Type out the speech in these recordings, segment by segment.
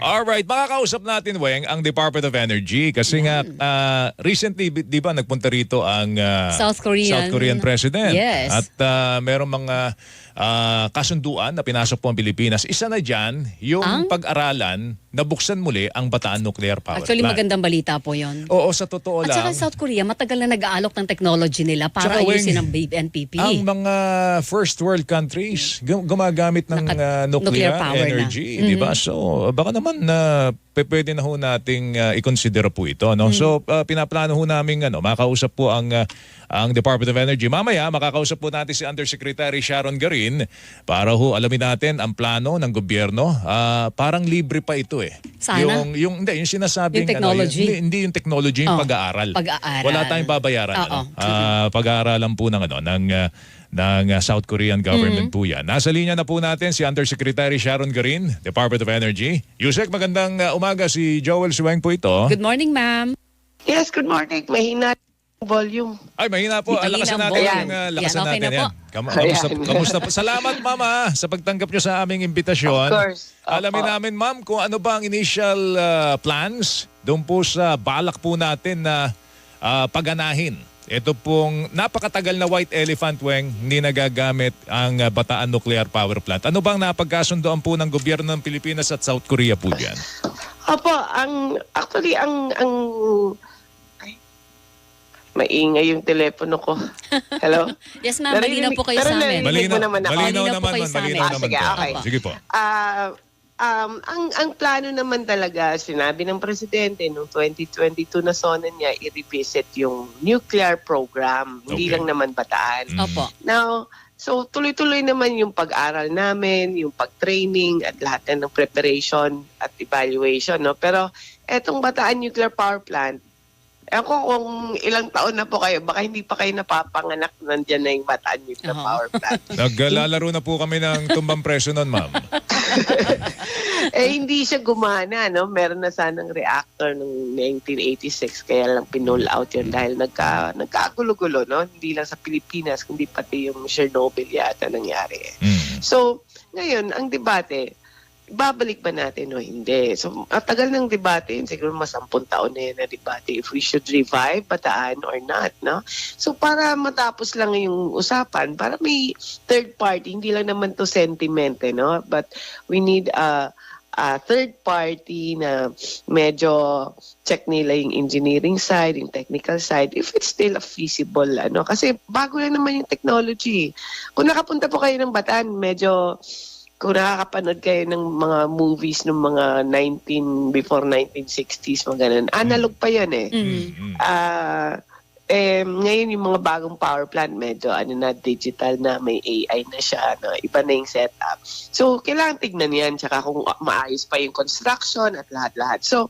Alright, makakausap natin, Weng, ang Department of Energy kasi nga ah, recently, bi- di ba, nagpunta rito ang ah, South Korean. South Korean President. Yes. At ah, merong mga ah, kasunduan na pinasok po ang Pilipinas. Isa na dyan, yung Ang? pag-aralan na buksan muli ang Bataan Nuclear Power Actually, Plant. magandang balita po yon. Oo, sa totoo At lang. saka South Korea, matagal na nag-aalok ng technology nila para Tsaka, Weng, ayusin ang BNPP. Ang mga first world countries gum- gumagamit ng Naka- ah, nuclear, nuclear power na. Energy, di ba? So baka naman na pe- pwede na ho nating ah, i-consider po ito, no? So Mm-hmm. ah, pinaplano ho namin ano, makausap po ang ah, ang Department of Energy. Mamaya makakausap po natin si Undersecretary Sharon Garin para ho alamin natin ang plano ng gobyerno. Ah, parang libre pa ito eh. Sana. Yung yung hindi yung sinasabing Yung technology. ano, yung, hindi, hindi yung technology, yung Oh, pag-aaral. pag-aaral. Wala tayong babayaran Oo. ano. Ah, pag-aaralan po ng ano ng ah, ng ah, South Korean government po yan. Nasa linya na po natin si Undersecretary Sharon Garin, Department of Energy. Yusek, magandang ah, umaga. Si Joel Suweng po ito. Good morning, ma'am. Yes, good morning. Mahina volume. Ay, mahina po. Mahina Lakasan natin volume. yung ah, lakasan Yan, okay natin na po. yan. Kam- kamusta, kamusta po? Salamat, mama, sa pagtanggap nyo sa aming imbitasyon. Of course. Alamin Opo. namin, ma'am, kung ano ba ang initial ah, plans doon po sa balak po natin na ah, paganahin. Ito pong napakatagal na white elephant weng hindi nagagamit ang ah, Bataan Nuclear Power Plant. Ano bang napagkasundoan po ng gobyerno ng Pilipinas at South Korea po dyan? Opo, ang actually ang ang ay, maingay yung telepono ko. Hello? Yes, ma'am. Malinaw po kayo sa amin. naman malinaw Malinaw po naman, kayo ma'am, sa amin. malinaw Ah, naman sige, po. okay. Sige po. Ah, um, ang ang plano naman talaga, sinabi ng presidente noong 2022 na sona niya i-revisit yung nuclear program, hindi Okay. lang naman bataan. Mm. Opo. Now, so tuloy-tuloy naman yung pag-aral namin, yung pag-training at lahat na ng preparation at evaluation, no? Pero etong Bataan Nuclear Power Plant, ako kung ilang taon na po kayo, baka hindi pa kayo napapanganak nandiyan na yung Bataan Nuclear Oo. Power Plant. Naglalaro na po kami ng tumbang presyo nun, ma'am. eh hindi siya gumana, no? Meron na sanang reactor noong 1986 kaya lang pinull out yun dahil nagka nagkagulo-gulo, no? Hindi lang sa Pilipinas kundi pati yung Chernobyl yata nangyari. eh. Mm. So, ngayon, ang debate, babalik ba natin o hindi? So, at tagal ng debate, siguro mas sampung taon na yan na debate if we should revive Bataan or not, no? So, para matapos lang yung usapan, para may third party, hindi lang naman to sentiment, eh, no? But we need a, a third party na medyo check nila yung engineering side, yung technical side, if it's still a feasible, ano, kasi bago na naman yung technology. Kung nakapunta po kayo ng Bataan, medyo kung nakakapanood kayo ng mga movies ng mga 19 before 1960s mga ganun, analog pa 'yan eh. Mm. Ah, eh, ngayon yung mga bagong power plant medyo ano na digital na may AI na siya na iba na yung setup. So kailangan tignan 'yan tsaka kung maayos pa yung construction at lahat-lahat. So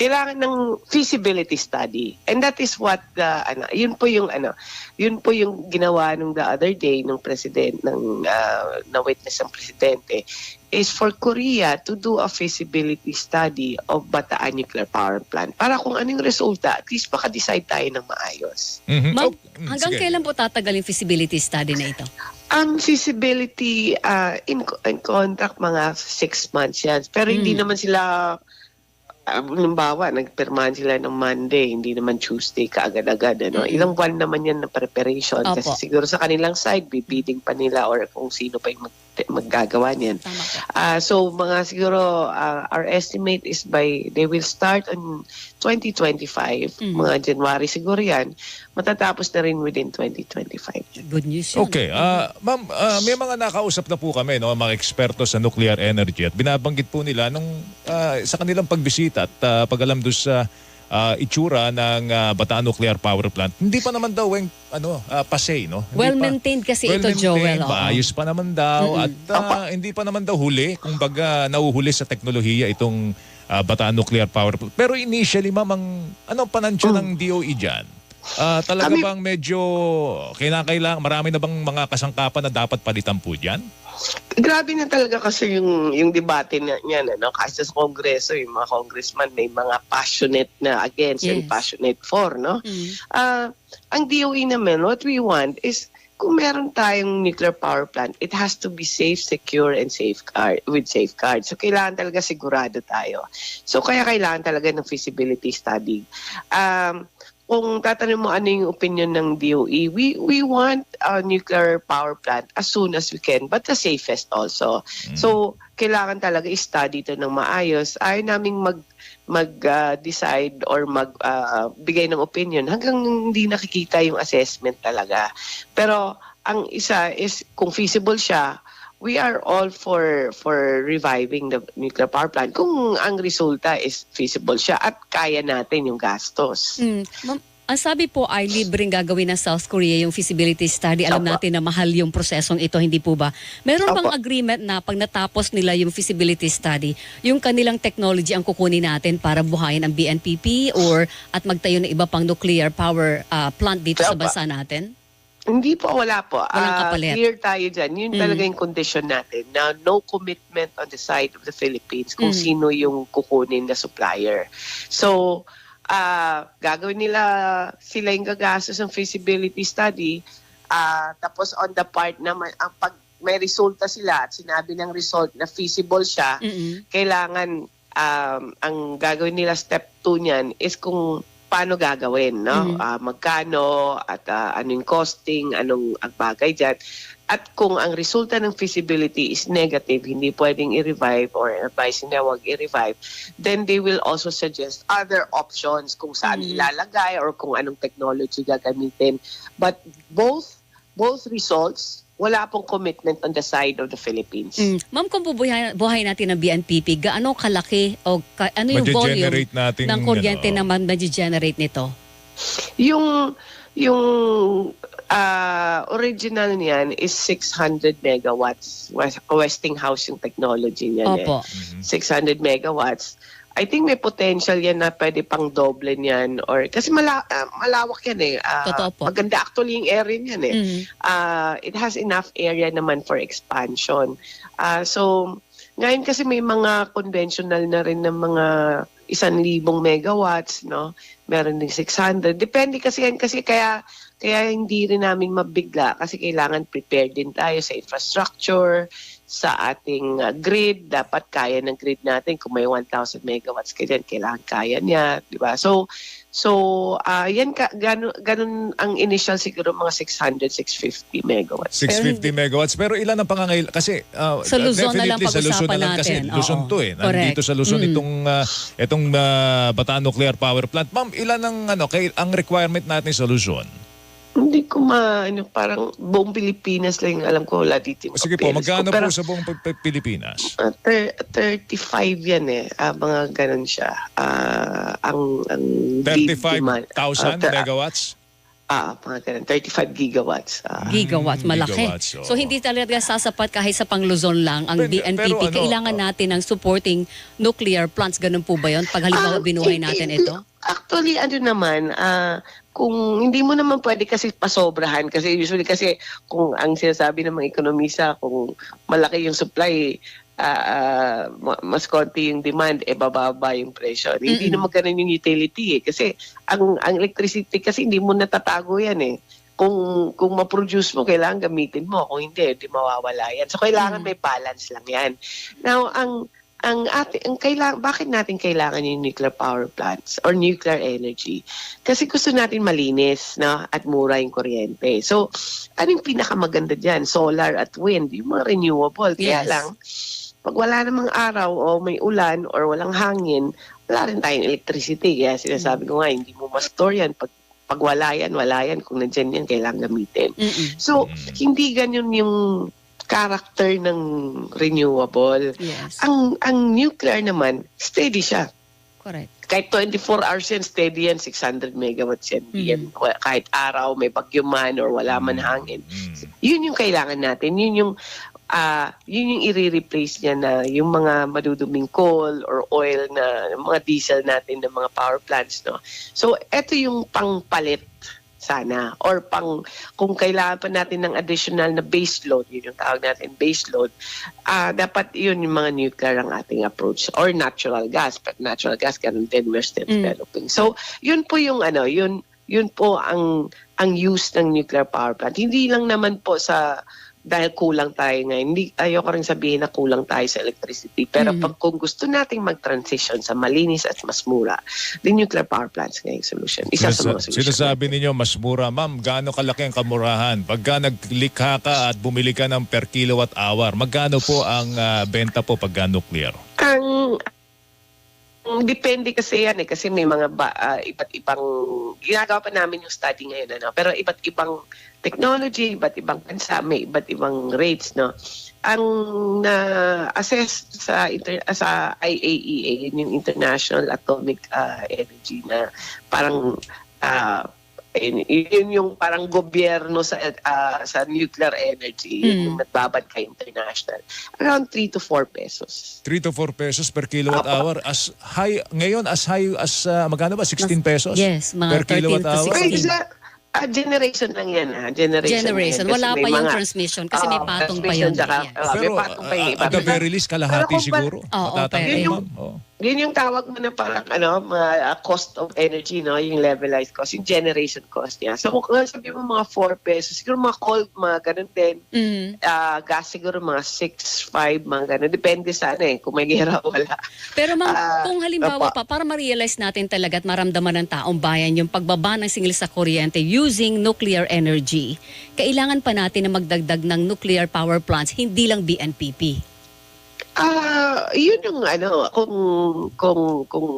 kailangan ng feasibility study. And that is what the ano, yun po yung ano, yun po yung ginawa nung the other day ng president ng ah, na witness ng presidente is for Korea to do a feasibility study of Bataan Nuclear Power Plant para kung ano yung resulta, at least maka-decide tayo ng maayos. Mhm. Ma'am, Oh, mm, hanggang sige. kailan po tatagal yung feasibility study na ito? Ang feasibility ah, in, in contract mga six months yan. Pero hindi Mm. naman sila halimbawa, nagpirmahan sila ng Monday, hindi naman Tuesday kaagad-agad. Ano? Mm-mm. Ilang buwan naman yan na preparation. Opo. Kasi siguro sa kanilang side, bibidding pa nila or kung sino pa yung mag- maggagawa niyan. Ah, so mga siguro ah, our estimate is by they will start on 2025, Mm. mga January siguro yan. Matatapos na rin within 2025. Good news yun. Okay, ah, ma'am, ah, may mga nakausap na po kami, no, mga eksperto sa nuclear energy at binabanggit po nila nung ah, sa kanilang pagbisita at ah, pag-alam doon sa ah, itsura ng ah, Bataan Nuclear Power Plant. Hindi pa naman daw yung ano, ah, pasay, no? Well-maintained kasi ito, well-maintained, Joel. Maayos pa naman daw Mm-mm. at ah, hindi pa naman daw huli, kung baga nauhuli sa teknolohiya itong ah, Bataan Nuclear Power Plant. Pero initially, ma'am, ang ano panansya ng DOE dyan? Ah, talaga Kami- bang medyo kinakailangan, marami na bang mga kasangkapan na dapat palitan po dyan? Grabe na talaga kasi yung yung debate na niyan ano kasi sa kongreso yung mga congressman may mga passionate na against and Yes. passionate for no Mm. Ah, ang DOE naman what we want is kung meron tayong nuclear power plant, it has to be safe, secure, and safeguard with safeguards. So kailangan talaga sigurado tayo. So kaya kailangan talaga ng feasibility study. Um, kung tatanong mo ano yung opinion ng DOE, we we want a nuclear power plant as soon as we can, but the safest also. So, kailangan talaga i-study ito ng maayos. Ayaw naming mag mag-decide or mag ah, bigay ng opinion hanggang hindi nakikita yung assessment talaga. Pero ang isa is kung feasible siya, we are all for for reviving the nuclear power plant kung ang resulta is feasible siya at kaya natin yung gastos. Mm. Ma'am, ang sabi po ay libreng gagawin ng South Korea yung feasibility study. Alam Opo. natin na mahal yung prosesong ito, hindi po ba? Meron bang Opo. agreement na pag natapos nila yung feasibility study, yung kanilang technology ang kukunin natin para buhayin ang BNPP or at magtayo ng iba pang nuclear power ah, plant dito sa Opo. bansa natin? Hindi po, wala po. Walang kapalit. clear tayo dyan. Yun Mm. talaga yung condition natin. Na no commitment on the side of the Philippines kung Mm. sino yung kukunin na supplier. So, ah gagawin nila, sila yung gagastos ng feasibility study. Ah, tapos on the part naman, ang pag may resulta sila at sinabi ng result na feasible siya, Mm-mm. kailangan um, ang gagawin nila step 2 niyan is kung paano gagawin, no? Mhm. Ah, magkano at ah, ano yung costing, anong ang bagay diyan. At kung ang resulta ng feasibility is negative, hindi pwedeng i-revive or advice na wag i-revive, then they will also suggest other options kung saan Mhm. ilalagay or kung anong technology gagamitin. But both both results, wala pong commitment on the side of the Philippines. Mm. Ma'am, kung bubuhay, buhay natin ng BNPP, gaano kalaki o ka- ano yung volume natin, ng kuryente ano, na mag-generate nito? Yung yung ah, original niyan is 600 megawatts. West- Westinghouse yung technology niyan. Opo. Mhm. Eh. 600 megawatts. I think may potential yan na pwede pang doble niyan or kasi mala, ah, malawak yan eh. Ah, Totoo po. Maganda actually yung area niyan eh. Mm. Ah, it has enough area naman for expansion. Ah, so, ngayon kasi may mga conventional na rin ng mga isan libong megawatts, no? Meron din 600. Depende kasi yan kasi kaya kaya hindi rin namin mabigla kasi kailangan prepared din tayo sa infrastructure, sa ating uh, grid. Dapat kaya ng grid natin kung may 1,000 megawatts ka dyan, kailangan kaya niya, di ba? So, so ah yan ka, ganun, ganun ang initial siguro mga 600, 650 megawatts. 650 megawatts. Pero ilan ang pangangailangan? Kasi uh, Sa Luzon na lang sa Luzon na lang kasi natin. Luzon Oo. to eh. Correct. Nandito sa Luzon Mm. itong uh, itong uh, Bataan Nuclear Power Plant. Ma'am, ilan ang ano kay ang requirement natin sa Luzon? Hindi ko ma, ano, parang buong Pilipinas lang yung alam ko wala dito. yung Sige po, papeles ko. magkano Pero, po sa buong P- P- Pilipinas? ah, thir- 35 yan eh. Ah, mga ganun siya. Ah, ang, ang lead demand. 35,000 Ah, ter- megawatts? Ah, mga ganun. 35 gigawatts. Ah. Gigawatts, malaki. gigawatts, oo. so hindi talaga sasapat kahit sa pang Luzon lang ang Pero- BNPP. pero ano, Kailangan oh. natin ng supporting nuclear plants. Ganun po ba yun? Pag halimbawa Ah, binuhay natin ito? Actually, ano naman, ah, kung hindi mo naman pwede kasi pasobrahan kasi usually kasi kung ang sinasabi ng mga ekonomista kung malaki yung supply ma- mas konti yung demand eh bababa yung presyo. Hindi Mm-mm. naman ganun yung utility eh kasi ang ang electricity kasi hindi mo natatago yan eh. Kung kung ma-produce mo kailangan gamitin mo kung hindi hindi mawawala yan. So kailangan Mm. may balance lang yan. Now ang ang ang kailangan bakit natin kailangan yung nuclear power plants or nuclear energy kasi gusto natin malinis no at mura yung kuryente so ano yung pinakamaganda diyan solar at wind yung mga renewable kaya Yes. lang pag wala namang araw o may ulan or walang hangin wala rin tayong electricity kaya sinasabi ko nga hindi mo ma-store yan pag pag wala yan, wala yan. Kung nandyan yan, kailangan gamitin. Mm-mm. So, hindi ganyan yung character ng renewable. Yes. Ang ang nuclear naman, steady siya. Correct. Kahit 24 hours yan, steady yan, 600 megawatts yan. Yan. Wa- Kahit araw, may bagyo man or wala man hangin. Mm. Yun yung kailangan natin. Yun yung ah yun yung i-replace niya na yung mga maduduming coal or oil na mga diesel natin ng mga power plants no. So eto yung pangpalit sana or pang kung kailangan pa natin ng additional na base load yun yung tawag natin base load ah dapat yun yung mga nuclear ang ating approach or natural gas but natural gas ganun din we're still Mm. developing so yun po yung ano yun yun po ang ang use ng nuclear power plant. Hindi lang naman po sa dahil kulang tayo ngayon. Hindi, ayoko rin sabihin na kulang tayo sa electricity. Pero Mhm. pag kung gusto nating mag-transition sa malinis at mas mura, the nuclear power plants nga yung solution. Isa sa Sinasa- mga solution. Sinasabi ninyo mas mura. Ma'am, gaano kalaki ang kamurahan? Pagka naglikha ka at bumili ka ng per kilowatt hour, magkano po ang ah, benta po pagka nuclear? Ang depende kasi yan eh kasi may mga ba, ah, iba't ibang ginagawa pa namin yung study ngayon ano? Pero iba't ibang technology iba't ibang bansa may iba't ibang rates no? Ang na assess sa inter, sa IAEA yun yung International Atomic ah, Energy na parang ah, yun, yun yung parang gobyerno sa ah, sa nuclear energy yun Mm. yung nagbabad kay international around 3 to 4 pesos 3 to 4 pesos per kilowatt Apo. hour. As high, ngayon as high as, ah, magkano ba? 16 pesos? Yes, mga Per 13 kilowatt to hour? 16. Wait, isa, ah, generation lang yan ha. Generation. Generation. yan. Wala pa yung mga- transmission kasi may patong pa yun. tsaka, Yes. ah, may patong pa ah, iba. at the very least, kalahati siguro. Oo, Matatanggi, pero yung- ma'am. Yun yung tawag mo na parang ano, ah, cost of energy, no? Yung levelized cost, yung generation cost niya. So kung sabi mo mga 4 pesos, siguro mga cold, mga ganun din. Mhm. Ah, gas siguro mga 6, 5, mga ganun. Depende sa ano eh, kung may gera o wala. Pero ma'am, Ah, kung halimbawa pa, para ma-realize natin talaga at maramdaman ng taong bayan yung pagbaba ng singil sa kuryente using nuclear energy, kailangan pa natin na magdagdag ng nuclear power plants, hindi lang BNPP. Ah, yun yung ano, kung kung kung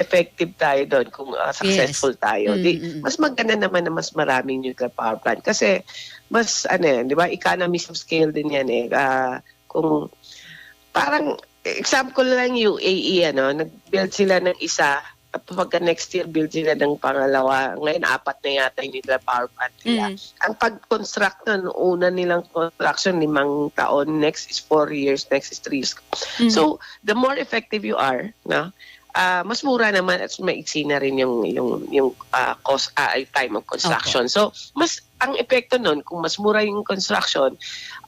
effective tayo doon, kung ah, successful tayo, Mm, di, mm, mm. mas maganda naman na mas maraming nuclear power plant kasi mas ano 'di ba? Economies of scale din yan eh. Ah, kung parang example lang UAE ano, nag-build sila ng isa pagka next year build sila ng pangalawa. Ngayon apat na yata yung nuclear power plant nila Mm. ang pag-construct nun, una nilang construction, limang taon, next is four years, next is three years. Mhm. So, the more effective you are, no, ah, mas mura naman at maiksi na rin yung, yung, yung ah, cost, ah, time of construction. So, mas ang epekto nun, kung mas mura yung construction,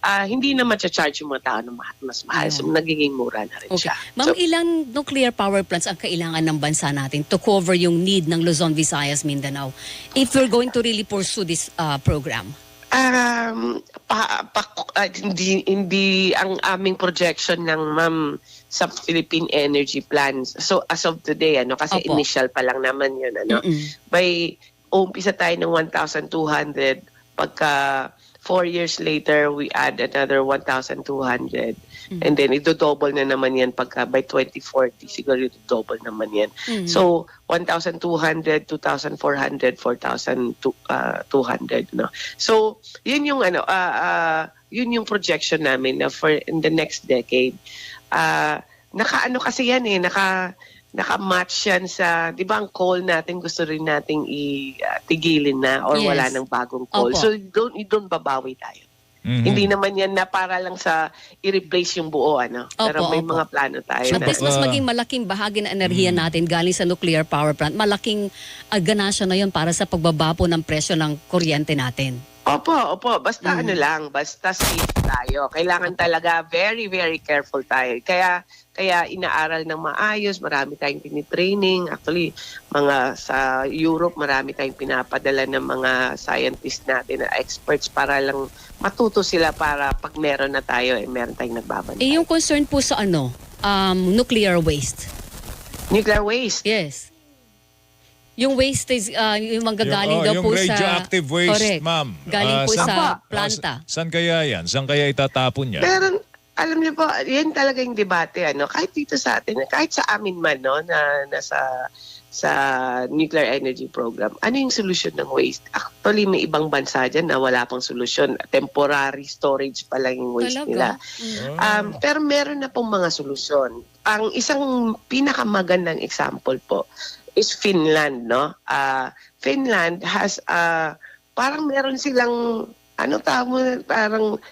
ah, hindi na charge yung mga tao ma- mas mahal. So, nagiging mura na rin Okay. siya. Ma'am, So, ilang nuclear power plants ang kailangan ng bansa natin to cover yung need ng Luzon, Visayas, Mindanao if we're going to really pursue this uh, program? Um, pa, pa, ah, hindi, hindi ang aming projection ng ma'am sa Philippine Energy Plans. So as of today, ano, kasi Opo. initial pa lang naman yun, ano, Mm-mm. by umpisa tayo ng 1,200, pagka four years later, we add another 1,200. Mm. And then, ito-double na naman yan pagka by 2040, siguro ito-double naman yan. Mm. So 1,200, 2,400, 4,200 no. So yun yung ano ah ah, yun yung projection namin na for in the next decade. Ah naka ano kasi yan eh naka naka-match yan sa 'di ba ang coal natin gusto rin nating i-tigilin na or Yes. wala nang bagong coal. Opo. So don't don't babawi tayo. Mhm. Hindi naman yan na para lang sa i-replace yung buo ano. Pero Opo, may opo. mga plano tayo So, At na least mas Ah. maging malaking bahagi ng enerhiya natin galing sa nuclear power plant, malaking uh, ganasya na yun para sa pagbaba po ng presyo ng kuryente natin. Opo, opo. Basta Mm. ano lang, basta safe tayo. Kailangan talaga very, very careful tayo. Kaya kaya inaaral ng maayos, marami tayong tinitraining. Actually, mga sa Europe, marami tayong pinapadala ng mga scientists natin na experts para lang matuto sila para pag meron na tayo, eh, meron tayong nagbabantay. Eh yung concern po sa ano, um, nuclear waste. Nuclear waste. Yes. Yung waste is, uh, yung manggagaling Yung- daw oh, po yung sa... radioactive waste, ma'am. Galing Ah, po sa Apa. planta. Sa- saan kaya yan? Saan kaya itatapon yan? Pero alam niyo po, yan talaga yung debate ano, kahit dito sa atin, kahit sa amin man no na nasa sa nuclear energy program. Ano yung solusyon ng waste? Actually, may ibang bansa dyan na wala pang solusyon. Temporary storage pa lang yung waste nila. Talaga? Mm. Um, pero meron na pong mga solusyon. Ang isang pinakamagandang example po is Finland, no? Ah, Finland has uh, parang meron silang ano tawag mo, parang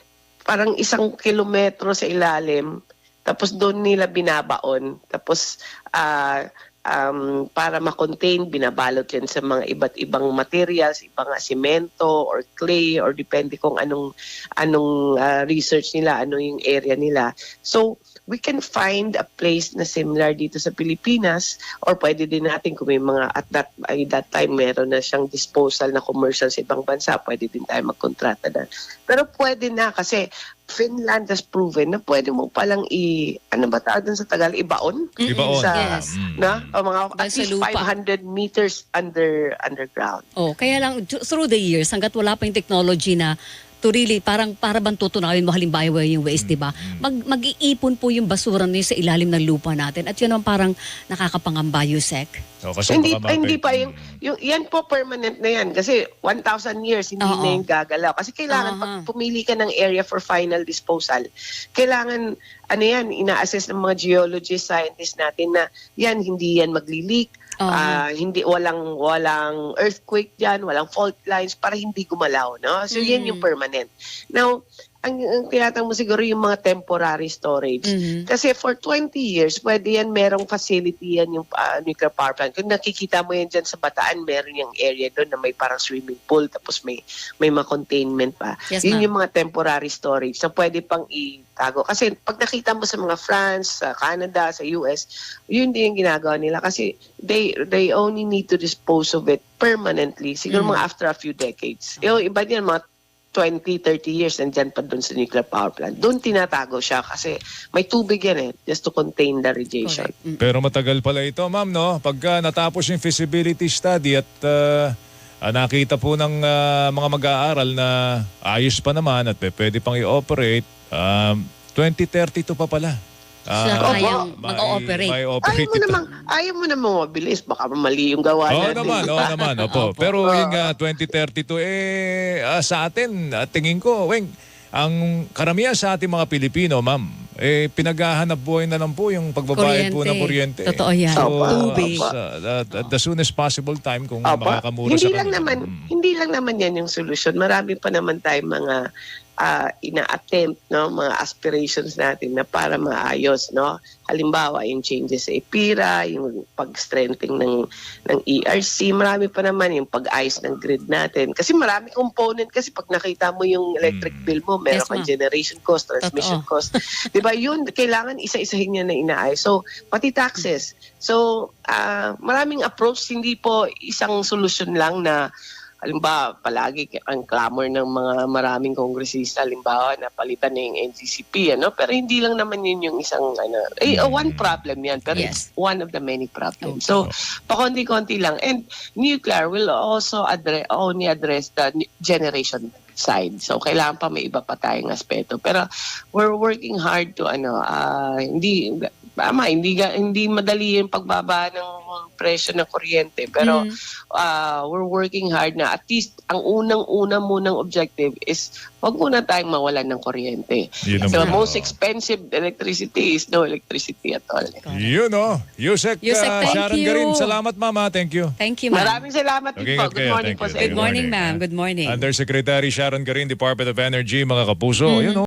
parang isang kilometro sa ilalim tapos doon nila binabaon. Tapos ah, um, para ma-contain binabalot yan sa mga iba't ibang materials ibang nga semento or clay or depende kung anong anong ah, research nila ano yung area nila. So we can find a place na similar dito sa Pilipinas or pwede din natin kung may mga at that, ay that time meron na siyang disposal na commercial sa ibang bansa, pwede din tayo magkontrata na. Pero pwede na kasi Finland has proven na pwede mo palang i, ano ba tawag dun sa Tagalog, ibaon? Ibaon. Sa, Yes. Na? O mga at least lupa. 500 meters under underground. Oh, kaya lang th- through the years hangga't wala pa yung technology na to really parang para bang tutunawin mo halimbawa yung waste, di ba? Mag mag-iipon po yung basura na yun sa ilalim ng lupa natin at yun ang parang nakakapangamba Yusek. O, kasi hindi baka hindi pa yung, yung yan po permanent na yan kasi 1,000 years hindi Oo. na yung gagalaw. Kasi kailangan Aha. pag pumili ka ng area for final disposal, kailangan ano yan, ina-assess ng mga geologists, scientists natin na yan hindi yan magli-leak, Oo. ah, hindi walang walang earthquake diyan, walang fault lines para hindi gumalaw, no? So yan Mm. yung permanent. Now, ang, ang tinatang mo siguro yung mga temporary storage. Mhm. Kasi for 20 years, pwede yan, merong facility yan yung ah, nuclear power plant. Kung nakikita mo yan dyan sa Bataan, meron yung area doon na may parang swimming pool, tapos may may mga containment pa. Yes, Yun yung mga temporary storage na pwede pang itago. Kasi pag nakita mo sa mga France, sa Canada, sa US, yun din yung ginagawa nila. Kasi they they only need to dispose of it permanently. Siguro Mm. mga after a few decades. Yung iba din, mga 20, 30 years, nandyan pa doon sa nuclear power plant. Doon tinatago siya kasi may tubig yan eh, just to contain the radiation. Correct. Pero matagal pala ito, ma'am, no? Pagka natapos yung feasibility study at ah, ah, nakita po ng ah, mga mag-aaral na ayos pa naman at pe- pwede pang i-operate, um, 2032 pa pala. Ah, Sila kayang may- mag-ooperate. may Ayaw operate mo ito. namang, ayaw mo namang mabilis. Baka mali yung gawa Oo natin. naman, oo naman. Opo. Opo. Pero yun nga, 2032, eh, ah, sa atin, ah, tingin ko, weng, ang karamihan sa ating mga Pilipino, ma'am, eh, pinaghahanap buhay na lang po yung pagbabayad po ng kuryente. Totoo yan. So, Opo. Tubig. sa- at- at the soonest possible time kung Opo. makakamura hindi sa lang kanila. naman Mm. hindi lang naman yan yung solusyon. Marami pa naman tayong mga ah, ina-attempt no mga aspirations natin na para maayos no. Halimbawa yung changes sa EPIRA, yung pag-strengthening ng ng ERC, marami pa naman yung pag-ayos ng grid natin. Kasi marami component kasi pag nakita mo yung electric Mm. bill mo, meron Yes, kang generation cost, transmission cost. 'Di ba? Yun kailangan isa-isahin niya na inaayos. So pati taxes. So ah, maraming approach hindi po isang solusyon lang na halimbawa palagi ang clamor ng mga maraming kongresista halimbawa na palitan na yung NCCP ano pero hindi lang naman yun yung isang ano eh Mm. one problem yan pero Yes. it's one of the many problems Okay. so pakonti-konti lang and nuclear will also address only address the generation side so kailangan pa may iba pa tayong aspeto pero we're working hard to ano ah, hindi tama hindi hindi madali yung pagbaba ng presyo ng kuryente pero Mm. uh, we're working hard na at least ang unang-una munang objective is wag muna tayong mawalan ng kuryente. Yun The naman. most expensive electricity is no electricity at all. Yun, oh. Yusek, Yusek, thank Sharon you. Garin. Salamat, mama. Thank you. Thank you, ma'am. Maraming salamat Okay, po. Good morning po sa Good morning, ma'am. Good morning. Undersecretary Sharon Garin, Department of Energy, mga kapuso. Yun, oh.